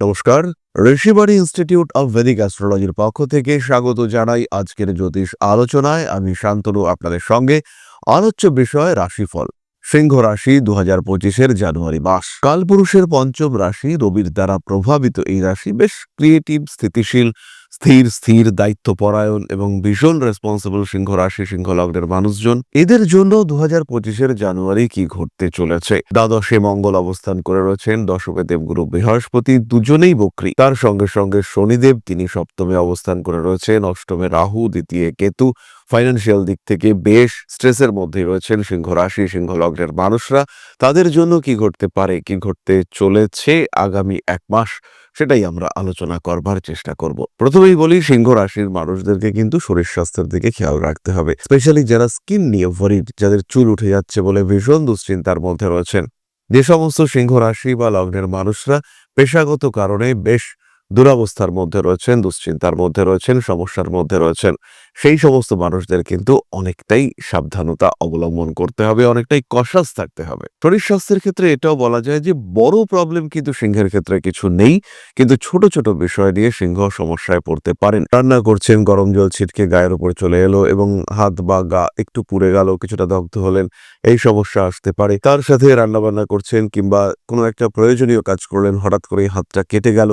নমস্কার Rishibari institute of Vedic অ্যাস্ট্রোলজির পক্ষ থেকে স্বাগত জানাই আজকের জ্যোতিষ আলোচনায়। আমি শান্তনু, আপনাদের সঙ্গে আলোচ্য বিষয় রাশিফল, সিংহ রাশি দু হাজার পঁচিশের জানুয়ারি মাস। কালপুরুষের পঞ্চম রাশি রবির দ্বারা প্রভাবিত এই রাশি বেশ ক্রিয়েটিভ স্থিতিশীল স্থির স্থির দায়িত্বপরায়ণ এবং ভীষণ রেসপন্সিবল সিংহ রাশি সিংহ লগ্নের মানুষজন, এদের জন্য দু হাজার পঁচিশের জানুয়ারি কি ঘটতে চলেছে? দ্বাদশে মঙ্গল অবস্থান করে রয়েছেন দশমে দেবগুরু বৃহস্পতি, দুজনেই বক্রী। তার সঙ্গে সঙ্গে শনিদেব, তিনি সপ্তমে অবস্থান করে রয়েছেন, অষ্টমে রাহু, দ্বিতীয় কেতু। ফাইন্যান্সিয়াল দিক থেকে বেশ স্ট্রেসের মধ্যে রয়েছেন সিংহ রাশি সিংহ লগ্নের মানুষরা। তাদের জন্য কি ঘটতে পারে, কি ঘটতে চলেছে আগামী এক মাস? সেটাই আমরা আলোচনা করবার চেষ্টা করব। প্রথমেই বলি, সিংহ রাশির মানুষদেরকে কিন্তু শরীর স্বাস্থ্যের দিকে খেয়াল রাখতে হবে। স্পেশালি যারা স্কিন নিয়ে ভরিড যাদের চুল উঠে যাচ্ছে বলে ভীষণ দুশ্চিন্তার মধ্যে রয়েছেন। যে সমস্ত সিংহ রাশি বা লগ্নের মানুষরা পেশাগত কারণে বেশ দুরাবস্থার মধ্যে রয়েছেন, দুশ্চিন্তার মধ্যে রয়েছেন, সমস্যার মধ্যে রয়েছেন। সেই সমস্ত মানুষদের কিন্তু অনেকটাই সাবধানতা অবলম্বন করতে হবে, অনেকটাই কষাস থাকতে হবে। শরীর স্বাস্থ্যের ক্ষেত্রে এটাও বলা যায় যে, বড় প্রবলেম কিন্তু সিংহের ক্ষেত্রে কিছু নেই। কিন্তু ছোট ছোট বিষয় নিয়ে সিংহ সমস্যায় পড়তে পারেন। রান্না করছেন, গরম জল ছিটকে গায়ের উপর চলে এলো এবং হাত বা গা একটু পুড়ে গেল, কিছুটা দগ্ধ হলেন, এই সমস্যা আসতে পারে। তার সাথে রান্না বান্না করছেন কিংবা কোনো একটা প্রয়োজনীয় কাজ করলেন, হঠাৎ করে হাতটা কেটে গেল।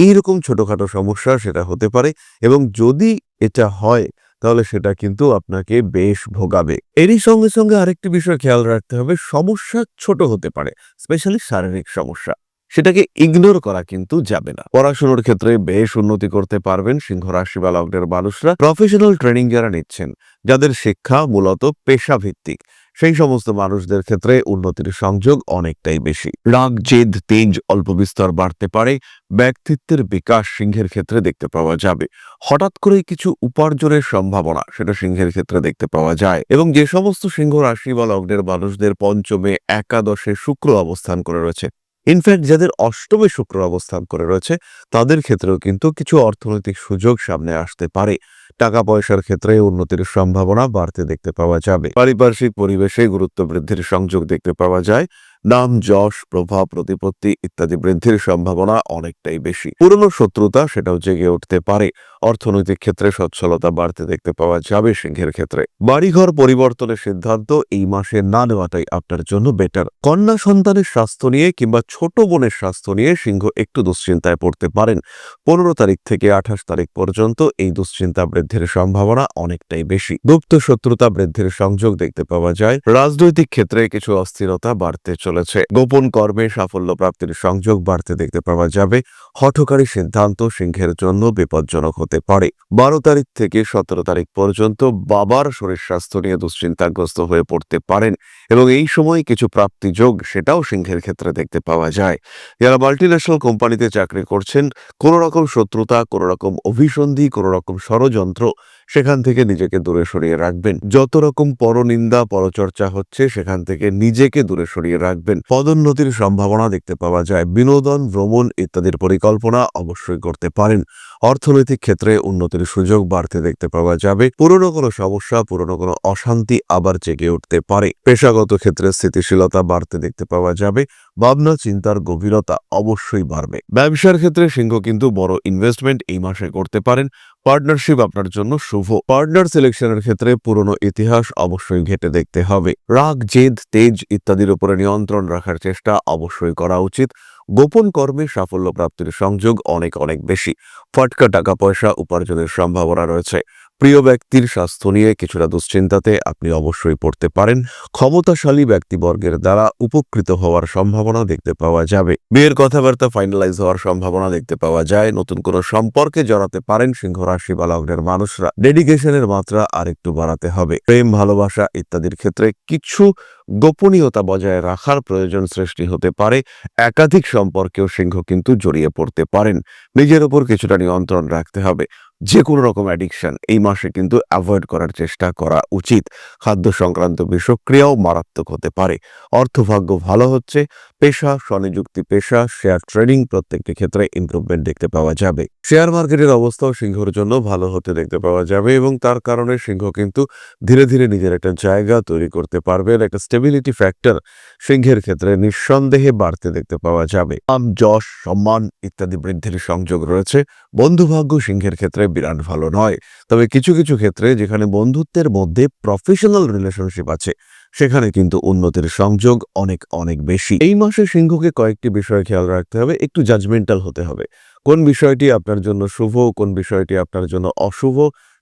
এইরকম ছোটখাটো সমস্যা সেটা হতে পারে এবং যদি এটা হয়, তাহলে সেটা কিন্তু আপনাকে বেশ ভোগাবে। এরই সঙ্গে সঙ্গে আরেকটি বিষয় খেয়াল রাখতে হবে, সমস্যা ছোট হতে পারে স্পেশালি শারীরিক সমস্যা। সেটাকে ইগনোর করা কিন্তু যাবে না। পড়াশোনার ক্ষেত্রে বেশ উন্নতি করতে পারবেন সিংহ রাশি বা লগ্নের মানুষরা। প্রফেশনাল ট্রেনিং যারা নিচ্ছেন, যাদের শিক্ষা মূলত পেশা ভিত্তিক সেই সমস্ত মানুষদের ক্ষেত্রে উন্নতির সংযোগ অনেকটাই বেশি। রাগ, জেদ, তেজ অল্প বিস্তর বাড়তে পারে, ব্যক্তিত্বের বিকাশ সিংহের ক্ষেত্রে দেখতে পাওয়া যাবে। হঠাৎ করে কিছু উপার্জনের সম্ভাবনা সেটা সিংহের ক্ষেত্রে দেখতে পাওয়া যায় এবং যে সমস্ত সিংহ রাশি বা লগ্নের মানুষদের পঞ্চমে, একাদশে শুক্র অবস্থান করে রয়েছে ইনফ্যাক্ট যাদের অষ্টমে শুক্র অবস্থান করে রয়েছে, তাদের ক্ষেত্রেও কিন্তু কিছু অর্থনৈতিক সুযোগ সামনে আসতে পারে। টাকা পয়সার ক্ষেত্রে উন্নতির সম্ভাবনা বাড়তে দেখতে পাওয়া যাবে। পারিপার্শ্বিক পরিবেশে গুরুত্ব বৃদ্ধির সংযোগ দেখতে পাওয়া যায়। নাম, যশ, প্রভাব, প্রতিপত্তি ইত্যাদি বৃদ্ধির সম্ভাবনা অনেকটাই বেশি। পুরনো শত্রুতা সেটাও জেগে উঠতে পারে। অর্থনৈতিক ক্ষেত্রে সচ্ছলতা বাড়তে দেখতে পাওয়া যাবে সিংহের ক্ষেত্রে। বাড়িঘর পরিবর্তনের সিদ্ধান্ত এই মাসে না নেওয়াটাই আপনার জন্য বেটার কন্যা সন্তানের স্বাস্থ্য নিয়ে কিংবা ছোট বোনের স্বাস্থ্য নিয়ে সিংহ একটু দুশ্চিন্তায় পড়তে পারেন। পনেরো তারিখ থেকে আঠাশ তারিখ পর্যন্ত এই দুশ্চিন্তা বৃদ্ধির সম্ভাবনা অনেকটাই বেশি। গুপ্ত শত্রুতা বৃদ্ধির সংযোগ দেখতে পাওয়া যায়। রাজনৈতিক ক্ষেত্রে কিছু অস্থিরতা বাড়তে চলেছে। গোপন কর্মে সাফল্য প্রাপ্তির সংযোগ বাড়তে দেখতে পাওয়া যাবে। হঠকারী সিদ্ধান্ত সিংহের জন্য বিপজ্জনক হতে পারে। বারো তারিখ থেকে সতেরো তারিখ পর্যন্ত বাবার শরীর স্বাস্থ্য নিয়ে দুশ্চিন্তাগ্রস্ত হয়ে পড়তে পারেন এবং এই সময় কিছু প্রাপ্তি যোগ সেটাও সিংহের ক্ষেত্রে দেখতে পাওয়া যায়। যারা মাল্টিন্যাশনাল কোম্পানিতে চাকরি করছেন, কোনো রকম শত্রুতা, কোনো রকম অভিসন্ধি, কোনো রকম ষড়যন্ত্র সেখান থেকে নিজেকে দূরে সরিয়ে রাখবেন। যত রকম পরনিন্দা, পরচর্চা হচ্ছে, সেখান থেকে নিজেকে দূরে সরিয়ে রাখবেন। পদোন্নতির সম্ভাবনা দেখতে পাওয়া যায়। বিনোদন, ভ্রমণ ইত্যাদির পরিকল্পনা অবশ্যই করতে পারেন। অর্থনৈতিক ক্ষেত্রে উন্নতির সুযোগ বাড়তে দেখতে পাওয়া যাবে। পুরনো কোনো সমস্যা, পুরনো কোনো অশান্তি আবার জেগে উঠতে পারে। পেশাগত ক্ষেত্রে স্থিতিশীলতা বাড়তে দেখতে পাওয়া যাবে। ভাবনা, চিন্তার গভীরতা অবশ্যই বাড়বে। ব্যবসার ক্ষেত্রে সিংহ কিন্তু বড় ইনভেস্টমেন্ট এই মাসে করতে পারেন। পার্টনারশিপ আপনার জন্য শুভ। পার্টনার সিলেকশনের ক্ষেত্রে পুরনো ইতিহাস অবশ্যই ঘেটে দেখতে হবে। রাগ, জেদ, তেজ ইত্যাদির উপরে নিয়ন্ত্রণ রাখার চেষ্টা অবশ্যই করা উচিত। গোপন কর্মে সাফল্য প্রাপ্তির সংযোগ অনেক অনেক বেশি। ফটকা টাকা পয়সা উপার্জনের সম্ভাবনা রয়েছে। প্রিয় ব্যক্তির স্বাস্থ্য নিয়ে কিছুটা দুশ্চিন্তাতে আপনি অবশ্যই পড়তে পারেন। ক্ষমতাশালী ব্যক্তিবর্গের দ্বারা উপকৃত হওয়ার সম্ভাবনা দেখতে পাওয়া যাবে। বিয়ের কথাবার্তা ফাইনালাইজ হওয়ার সম্ভাবনা দেখতে পাওয়া যায়। নতুন কোনো সম্পর্কে জড়াতে পারেন সিংহ রাশি বা লগ্নের মানুষরা। ডেডিকেশনের মাত্রা আরেকটু বাড়াতে হবে। প্রেম, ভালোবাসা ইত্যাদির ক্ষেত্রে কিছু গোপনীয়তা বজায় রাখার প্রয়োজন সৃষ্টি হতে পারে। একাধিক সম্পর্কেও সিংহ কিন্তু জড়িয়ে পড়তে পারেন। নিজের উপর কিছুটা নিয়ন্ত্রণ রাখতে হবে। যে কোনো রকম অ্যাডিকশন এই মাসে কিন্তু অ্যাভয়েড করার চেষ্টা করা উচিত। খাদ্য সংক্রান্ত বিষক্রিয়াও মারাত্মক হতে পারে। অর্থভাগ্য ভালো হচ্ছে, পেশা, স্বনিযুক্তি পেশা শেয়ার ট্রেডিং প্রত্যেকটি ক্ষেত্রে ইম্প্রুভমেন্ট দেখতে পাওয়া যাবে। শেয়ার মার্কেটের অবস্থাও সিংহর জন্য ভালো হতে দেখতে পাওয়া যাবে এবং তার কারণে সিংহ কিন্তু ধীরে ধীরে নিজের একটা জায়গা তৈরি করতে পারবে একটা স্টেবিলিটি ফ্যাক্টর সিংহের ক্ষেত্রে নিঃসন্দেহে বাড়তে দেখতে পাওয়া যাবে। আম যশ, সম্মান ইত্যাদি বৃদ্ধির সংযোগ রয়েছে। বন্ধুভাগ্য সিংহের ক্ষেত্রে বিরাট ভালো নয়। তবে কিছু কিছু ক্ষেত্রে যেখানে বন্ধুত্বের মধ্যে প্রফেশনাল রিলেশনশিপ আছে, সেখানে কিন্তু উন্নতির সংযোগ অনেক অনেক বেশি। এই মাসে সিংহকে কয়েকটি বিষয় খেয়াল রাখতে হবে, একটু জাজমেন্টাল হতে হবে। কোন বিষয়টি আপনার জন্য শুভ, কোন বিষয়টি আপনার জন্য অশুভ,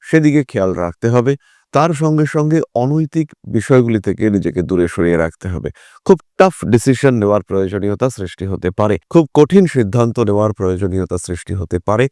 সেদিকে খেয়াল রাখতে হবে। তার সঙ্গে সঙ্গে অনৈতিক বিষয়গুলি থেকে নিজেকে দূরে সরিয়ে রাখতে হবে। খুব টাফ ডিসিশন নেওয়ার প্রয়োজনীয়তা সৃষ্টি হতে পারে। খুব কঠিন সিদ্ধান্ত নেওয়ার প্রয়োজনীয়তা সৃষ্টি হতে পারে।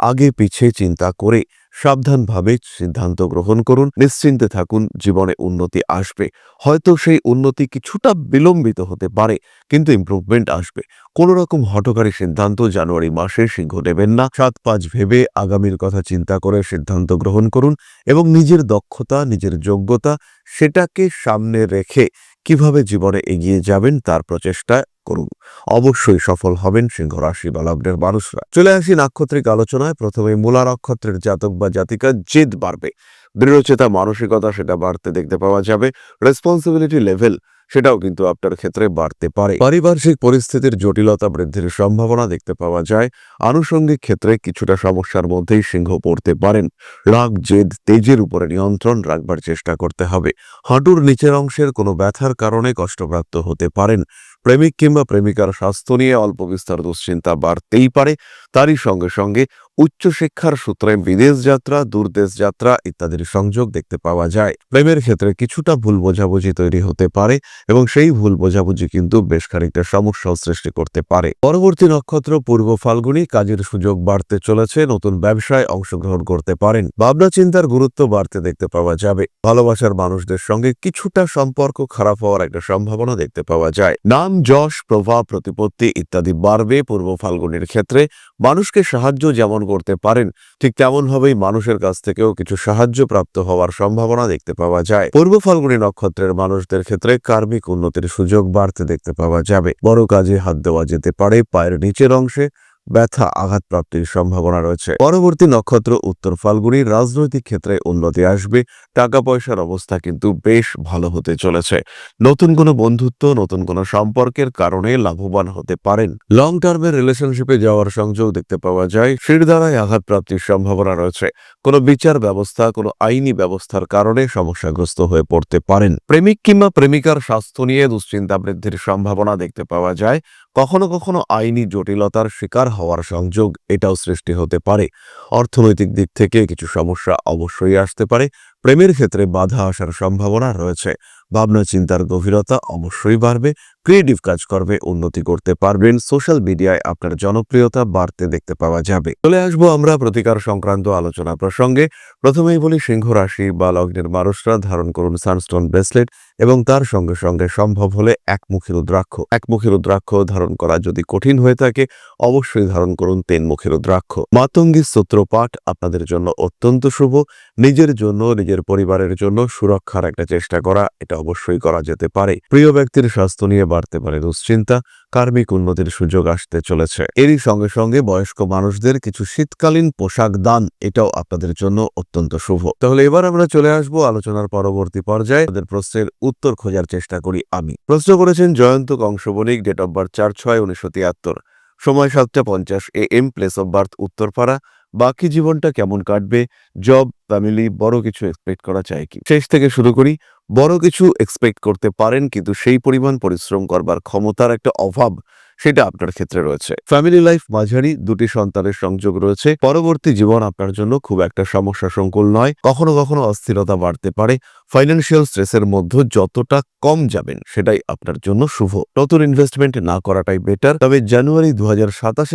আগে পিছিয়ে চিন্তা করে সাবধানভাবে সিদ্ধান্ত গ্রহণ করুন, নিশ্চিন্তে থাকুন, জীবনে উন্নতি আসবে। হয়তো সেই উন্নতি কিছুটা বিলম্বিত হতে পারে, কিন্তু ইমপ্রুভমেন্ট আসবে। কোন রকম হঠকারী সিদ্ধান্ত জানুয়ারি মাসে সিংহ নেবেন না। সাত পাঁচ ভেবে আগামীর কথা চিন্তা করে সিদ্ধান্ত গ্রহণ করুন এবং নিজের দক্ষতা, নিজের যোগ্যতা সেটাকে সামনে রেখে কীভাবে জীবনে এগিয়ে যাবেন তার প্রচেষ্টা করুন। অবশ্যই সফল হবেন সিংহ রাশি বা লগ্নের মানুষরা। চলে আসি নাক্ষত্রিক আলোচনায়। প্রথমে মূলা নক্ষত্রের জাতক বা জাতিকা জেদ বাড়বে। দৃঢ়চেতা মানসিকতা সেটা বাড়তে দেখতে পাওয়া যাবে। রেসপন্সিবিলিটি লেভেল সেটাও কিন্তু আপনার ক্ষেত্রে বাড়তে পারে। পারিপার্শ্বিক পরিস্থিতির জটিলতা বৃদ্ধির সম্ভাবনা দেখতে পাওয়া যায়। আনুষঙ্গিক ক্ষেত্রে কিছুটা সমস্যার মধ্যেই সিংহ পড়তে পারেন। রাগ, জেদ, তেজের উপরে নিয়ন্ত্রণ রাখবার চেষ্টা করতে হবে। হাঁটুর নিচের অংশের কোনো ব্যথার কারণে কষ্টপ্রাপ্ত হতে পারেন। প্রেমিক কিংবা প্রেমিকার স্বাস্থ্য নিয়ে অল্প বিস্তার দুশ্চিন্তা বাড়তেই পারে। তারই সঙ্গে সঙ্গে উচ্চশিক্ষার সূত্রে বিদেশ যাত্রা, দূরদেশ যাত্রা ইত্যাদির সংযোগ দেখতে পাওয়া যায়। প্রেমের ক্ষেত্রে কিছুটা ভুল বোঝাবুঝি তৈরি হতে পারে এবং সেই ভুল বোঝাবুঝি কিন্তু বেশ খানিকটা সমস্যাও সৃষ্টি করতে পারে। পরবর্তী নক্ষত্র পূর্ব ফাল্গুনি কাজের সুযোগ বাড়তে চলেছে, নতুন ব্যবসায় অংশগ্রহণ করতে পারেন। ভাবনা চিন্তার গুরুত্ব বাড়তে দেখতে পাওয়া যাবে। ভালোবাসার মানুষদের সঙ্গে কিছুটা সম্পর্ক খারাপ হওয়ার একটা সম্ভাবনা দেখতে পাওয়া যায়। নাম, যশ, প্রভাব, প্রতিপত্তি ইত্যাদি বাড়বে পূর্ব ফাল্গুনির ক্ষেত্রে। মানুষকে সাহায্য যেমন করতে পারেন। ঠিক তেমনভাবেই মানুষের কাছ থেকেও কিছু সাহায্য প্রাপ্ত হওয়ার সম্ভাবনা দেখতে পাওয়া যায়। পূর্ব ফাল্গুনি নক্ষত্রের মানুষদের ক্ষেত্রে কার্মিক উন্নতির সুযোগ বাড়তে দেখতে পাওয়া যাবে। বড় কাজে হাত দেওয়া যেতে পারে, পায়ের নিচের অংশে ব্যথা আঘাত প্রাপ্তির সম্ভাবনা রয়েছে। পরবর্তী নক্ষত্র উত্তর ফাল্গুনি রাজনৈতিক ক্ষেত্রে উন্নতি আসবে। টাকা পয়সার অবস্থা কিন্তু বেশ ভালো হতে চলেছে। নতুন কোনো বন্ধুত্ব, নতুন কোনো সম্পর্কের কারণে লাভবান হতে পারেন। লং টার্মের রিলেশনশিপে যাওয়ার সংযোগ দেখতে পাওয়া যায়। দ্বারায় আঘাত প্রাপ্তির সম্ভাবনা রয়েছে। কোনো বিচার ব্যবস্থা, কোনো আইনি ব্যবস্থার কারণে সমস্যাগ্রস্ত হয়ে পড়তে পারেন। প্রেমিক কিংবা প্রেমিকার স্বাস্থ্য নিয়ে দুশ্চিন্তা বৃদ্ধির সম্ভাবনা দেখতে পাওয়া যায়। কখনো কখনো আইনি জটিলতার শিকার হওয়ার সংযোগ এটাও সৃষ্টি হতে পারে। অর্থনৈতিক দিক থেকে কিছু সমস্যা অবশ্যই আসতে পারে। প্রেমের ক্ষেত্রে বাধা আসার সম্ভাবনা রয়েছে। ভাবনা চিন্তার গভীরতা অবশ্যই বাড়বে ক্রিয়েটিভ কাজ করবে উন্নতি করতে পারবেন সোশ্যাল মিডিয়ায় আপনার জনপ্রিয়তা বাড়তে দেখতে পাওয়া যাবে। চলে আসব আমরা প্রতিকার সংক্রান্ত আলোচনা প্রসঙ্গে। প্রথমেই বলি সিংহ রাশি বা লগ্নের মানুষরা ধারণ করুন সানস্টোন ব্রেসলেট এবং তার সঙ্গে সঙ্গে সম্ভব হলে একমুখী রুদ্রাক্ষ। একমুখী রুদ্রাক্ষ ধারণ করা যদি কঠিন হয়ে থাকে, অবশ্যই ধারণ করুন তেনমুখী রুদ্রাক্ষ। মাতঙ্গী স্তোত্র পাঠ আপনাদের জন্য অত্যন্ত শুভ। নিজের জন্য, নিজের পরিবারের জন্য সুরক্ষার একটা চেষ্টা করা, এটা অবশ্যই করা যেতে পারে। প্রিয় ব্যক্তির স্বাস্থ্য নিয়ে বাড়তে পারে দুশ্চিন্তা, কার্মিক উন্নতির সুযোগ আসতে চলেছে। এরই সঙ্গে সঙ্গে বয়স্ক মানুষদের কিছু শীতকালীন পোশাক দান, এটাও আপনাদের জন্য অত্যন্ত শুভ। তাহলে এবার আমরা চলে আসব আলোচনার পরবর্তী পর্যায়ে। তাদের প্রশ্নের উত্তর খোঁজার চেষ্টা করি আমি। প্রশ্ন করেছেন Jayanta Kansabanik date of birth চার ছয় উনিশশো তিয়াত্তর। সময় সাতটা পঞ্চাশ A M, place of birth, Uttarpara. বাকি জীবনটা কেমন কাটবে জব ফ্যামিলি বড় কিছু এক্সপেক্ট করা চাই কি? শেষ থেকে শুরু করি, বড় কিছু এক্সপেক্ট করতে পারেন, কিন্তু সেই পরিমাণ পরিশ্রম করবার ক্ষমতার একটা অভাব সেটা আপনার ক্ষেত্রে রয়েছে। ফ্যামিলি লাইফ মাঝারি, দুটি সন্তানের সংযোগ রয়েছে। পরবর্তী জীবন আপনার জন্য খুব একটা সমস্যা সংকুল নয়। কখনো কখনো অস্থিরতা বাড়তে পারে। ফাইন্যান্সিয়াল স্ট্রেসের মধ্যে যতটা কম যাবেন, সেটাই আপনার জন্য শুভ। নতুন ইনভেস্টমেন্ট না করাটাই বেটার তবে জানুয়ারি দু হাজার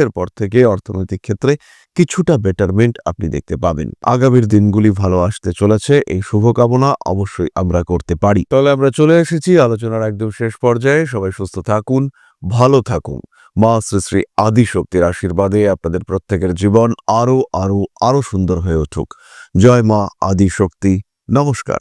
পর থেকে অর্থনৈতিক ক্ষেত্রে কিছুটা বেটারমেন্ট আপনি দেখতে পাবেন। আগামীর দিনগুলি ভালো আসতে চলেছে। এই শুভকামনা অবশ্যই আমরা করতে পারি। তাহলে আমরা চলে এসেছি আলোচনার একদম শেষ পর্যায়ে। সবাই সুস্থ থাকুন। ভালো থাকুন। মা শ্রী শ্রী আদি শক্তির আশীর্বাদে আপনাদের প্রত্যেকের জীবন আরও আরও আরও সুন্দর হয়ে উঠুক। জয় মা আদিশক্তি। নমস্কার।